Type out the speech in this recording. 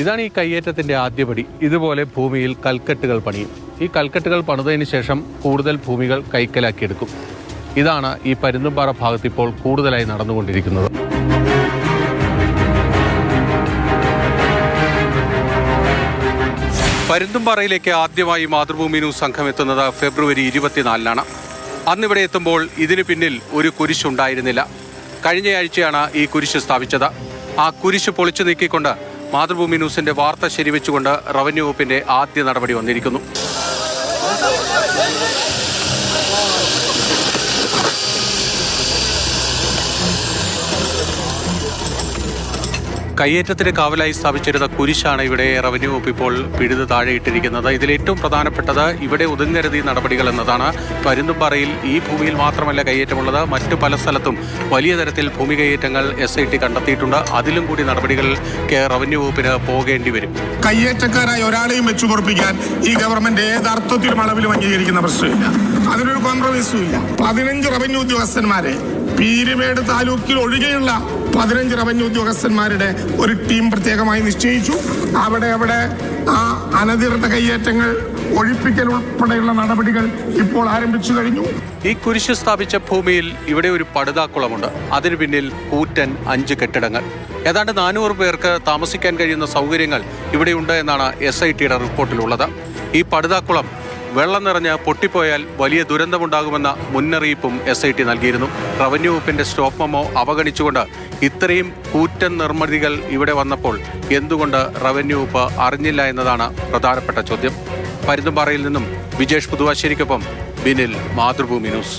ഇതാണ് ഈ കയ്യേറ്റത്തിന്റെ ആദ്യപടി. ഇതുപോലെ ഭൂമിയിൽ കൽക്കെട്ടുകൾ പണിയും. ഈ കൽക്കെട്ടുകൾ പണിതതിന് ശേഷം കൂടുതൽ ഭൂമികൾ കൈക്കലാക്കിയെടുക്കും. ഇതാണ് ഈ പരുന്തുംപാറ ഭാഗത്ത് ഇപ്പോൾ കൂടുതലായി നടന്നുകൊണ്ടിരിക്കുന്നത്. പരുന്തുംപാറയിലേക്ക് ആദ്യമായി മാതൃഭൂമി ന്യൂസ് സംഘം എത്തുന്നത് ഫെബ്രുവരി ഇരുപത്തിനാലിനാണ്. അന്നിവിടെ എത്തുമ്പോൾ ഇതിന് പിന്നിൽ ഒരു കുരിശുണ്ടായിരുന്നില്ല. കഴിഞ്ഞയാഴ്ചയാണ് ഈ കുരിശ് സ്ഥാപിച്ചത്. ആ കുരിശ് പൊളിച്ചു നീക്കിക്കൊണ്ട് മാതൃഭൂമി ന്യൂസിന്റെ വാർത്ത ശരിവെച്ചുകൊണ്ട് റവന്യൂ വകുപ്പിന്റെ ആദ്യ നടപടി വന്നിരിക്കുന്നു. കയ്യേറ്റത്തിന് കാവലായി സ്ഥാപിച്ചിരുന്ന കുരിശാണ് ഇവിടെ റവന്യൂ വകുപ്പ് ഇപ്പോൾ പിഴുത് താഴെയിട്ടിരിക്കുന്നത്. ഇതിൽ ഏറ്റവും പ്രധാനപ്പെട്ടത് ഇവിടെ ഒതുങ്ങരുതി നടപടികൾ എന്നതാണ്. പരുന്തുംപാറയിൽ ഈ ഭൂമിയിൽ മാത്രമല്ല കയ്യേറ്റമുള്ളത്. മറ്റു പല സ്ഥലത്തും വലിയ തരത്തിൽ ഭൂമി കയ്യേറ്റങ്ങൾ എസ് ഐ ടി കണ്ടെത്തിയിട്ടുണ്ട്. അതിലും കൂടി നടപടികൾ കെ- റവന്യൂ വകുപ്പിന് പോകേണ്ടി വരും. കയ്യേറ്റക്കാരായ ഒരാളെയും വെച്ചു ഈ ഗവൺമെന്റ് ഏതർത്ഥത്തിലും അളവിലും അംഗീകരിക്കുന്ന പ്രശ്നമില്ല. അതിനൊരു കോംപ്രമൈസും ഇല്ല. പതിനഞ്ച് റവന്യൂ ഉദ്യോഗസ്ഥന്മാരെ പീരുമേട് താലൂക്കിൽ ഒഴികെയുള്ള പതിനഞ്ച് റവന്യൂ ഉദ്യോഗസ്ഥന്മാരുടെ ഒരു ടീം പ്രത്യേകമായി നിശ്ചയിച്ചു. അവിടെ അവിടെ ആ അനധികൃത കയ്യേറ്റങ്ങൾ ഒഴിപ്പിക്കൽ ഉൾപ്പെടെയുള്ള നടപടികൾ ഇപ്പോൾ ആരംഭിച്ചു കഴിഞ്ഞു. ഈ കുരിശ് സ്ഥാപിച്ച ഭൂമിയിൽ ഇവിടെ ഒരു പടുതാക്കുളമുണ്ട്. അതിനു പിന്നിൽ കൂറ്റൻ അഞ്ച് കെട്ടിടങ്ങൾ. ഏതാണ്ട് നാനൂറ് പേർക്ക് താമസിക്കാൻ കഴിയുന്ന സൗകര്യങ്ങൾ ഇവിടെയുണ്ട് എന്നാണ് എസ് ഐ ടിയുടെ റിപ്പോർട്ടിലുള്ളത്. ഈ പടുതാക്കുളം വെള്ളം നിറഞ്ഞ് പൊട്ടിപ്പോയാൽ വലിയ ദുരന്തമുണ്ടാകുമെന്ന മുന്നറിയിപ്പും എസ് ഐ ടി നൽകിയിരുന്നു. റവന്യൂ വകുപ്പിന്റെ സ്റ്റോപ്പ് മെമ്മോ അവഗണിച്ചുകൊണ്ട് ഇത്രയും കൂറ്റൻ നിർമ്മിതികൾ ഇവിടെ വന്നപ്പോൾ എന്തുകൊണ്ട് റവന്യൂ വകുപ്പ് അറിഞ്ഞില്ല എന്നതാണ് പ്രധാനപ്പെട്ട ചോദ്യം. പരുന്തുംപാറയിൽ നിന്നും വിജേഷ് പുതുവാശ്ശേരിക്കൊപ്പം ബിനിൽ മാതൃഭൂമി ന്യൂസ്.